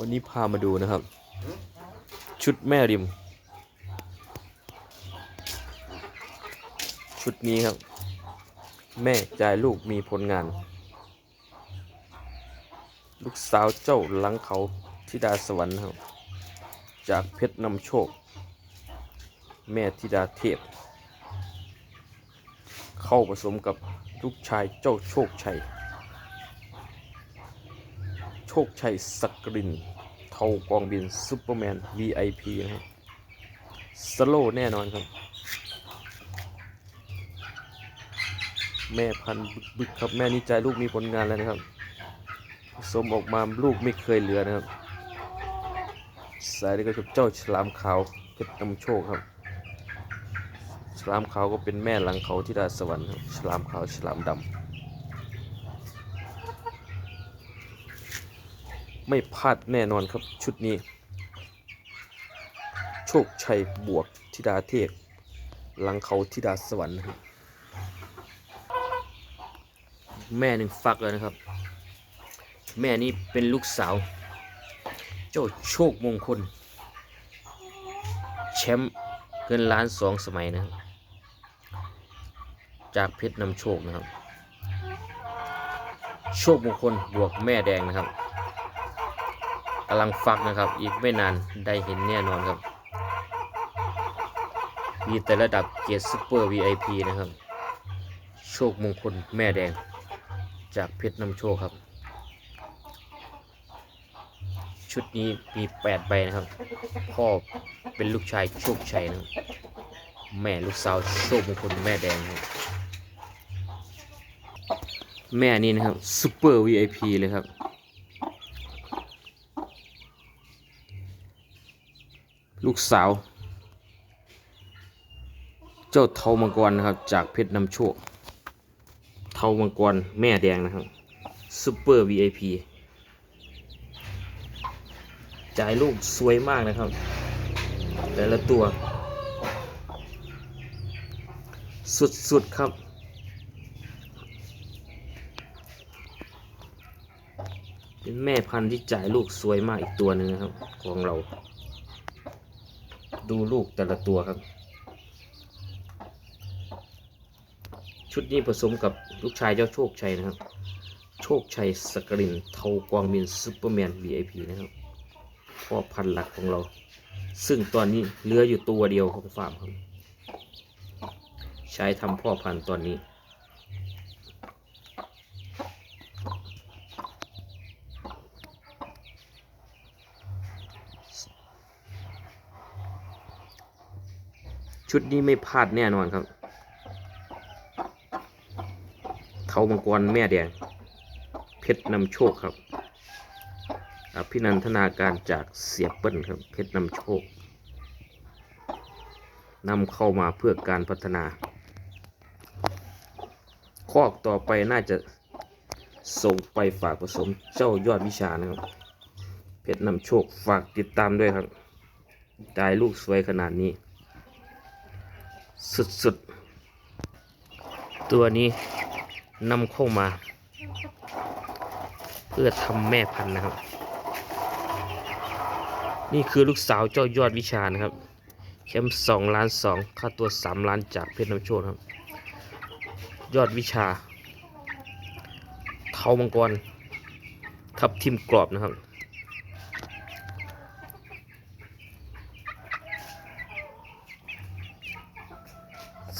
วันนี้พามาดูนะครับ ชุดแม่ริม ชุดนี้ครับ แม่จ่ายลูกมีผลงาน ลูกสาวเจ้าหลังเขาธิดาสวรรค์ครับ จากเพชรนำโชค แม่ธิดาเทพ เข้าผสมกับลูกชายเจ้าโชคชัย คชัยสักกรินเทากองบินซูเปอร์แมน VIP นะครับสโลแน่นอนครับ แม่พันธุ์บึกครับแม่นี่ใจลูกมีผลงานแล้วนะครับ สมออกมาลูกไม่เคยเหลือนะครับ สายนี้ก็คือเจ้าฉลามขาวเพชรนำโชคครับ ฉลามขาวก็เป็นแม่หลังเขาที่ดาสวรรค์ครับฉลามขาวฉลามดำ ไม่พลาดแน่นอนครับชุดนี้ โชคชัยบวกธิดาเทพหลังเขาธิดาสวรรค์นะครับแม่หนึ่งฟักแล้วนะครับ แม่นี้เป็นลูกสาว เจ้าโชคมงคล แชมป์เงินล้านสองสมัยนะครับ จากเพชรนำโชคนะครับ โชคมงคลบวกแม่แดงนะครับ กำลังฟักนะครับ อีกไม่นานได้เห็นแน่นอนครับ มีแต่ระดับเกียรติซูเปอร์ VIP นะครับ โชคมงคลแม่แดง จากเพชรนำโชคครับ ชุดนี้มี 8 ใบนะครับ พ่อเป็นลูกชายโชคชัยนะแม่ลูกสาวโชคมงคลแม่แดงครับแม่นี่นะครับซูเปอร์ VIP เลยครับ ลูกสาว เจ้าเทามังกรนะครับ จากเพชรนำโชค เทามังกรแม่แดงนะครับซูเปอร์ VIP จ่ายลูกสวยมากนะครับ แต่ละตัว สุดๆครับเป็นแม่พันธุ์ที่จ่ายลูกสวยมากอีกตัวหนึ่งนะครับ ของเรา ดูลูกแต่ละตัวครับ ชุดนี้ผสมกับลูกชายเจ้าโชคชัยนะครับ โชคชัยสกรินเทากวางมินซูเปอร์แมน VIP นะครับพ่อพันธุ์หลักของเรา ซึ่งตอนนี้เหลืออยู่ตัวเดียวของฟาร์มครับ ใช้ทำพ่อพันธุ์ตอนนี้ ชุดนี้ไม่พลาดแน่นอนครับเทามังกรแม่แดง เพชรนำโชคครับ อภินันทนาการจากเสียเปิ้ลครับ เพชรนำโชคนำเข้ามาเพื่อการพัฒนา คอกต่อไปน่าจะส่งไปฝากผสมเจ้ายอดวิชานะครับ เพชรนำโชคฝากติดตามด้วยครับได้ลูกสวยขนาดนี้ สุดๆ ตัวนี้นำเข้ามา เพื่อทำแม่พันธุ์นะครับ นี่คือลูกสาวเจ้ายอดวิชานะครับแคมสองล้านสองค่าตัวสามล้านจากเพชรน้ำโชคครับ ยอดวิชาเทามังกรทับทิมกรอบนะครับ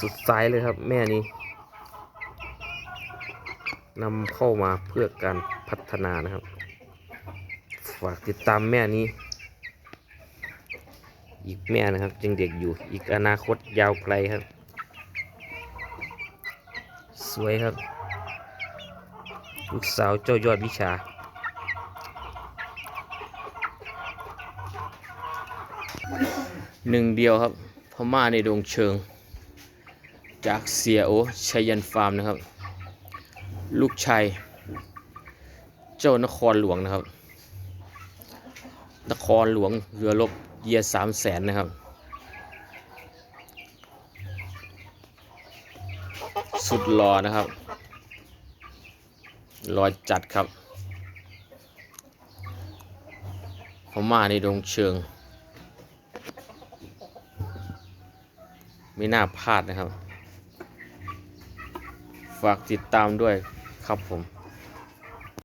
สุดสายเลยครับ แม่นี้นำเข้ามาเพื่อการพัฒนานะครับ ฝากติดตามแม่นี้ อีกแม่นะครับยังเด็กอยู่อีกอนาคตยาวไกลครับ สวยครับ ลูกสาวเจ้ายอดวิชาหนึ่งเดียวครับพม่าในดวงเชิง จากเสียโอชัยยันฟาร์มนะครับ ลูกชายเจ้านครหลวงนะครับ นครหลวงเรือรบเยียสามแสนนะครับ สุดหล่อนะครับหล่อจัดครับพม่าในดงเชิง ไม่น่าพลาดนะครับ ฝากติดตามด้วยครับผม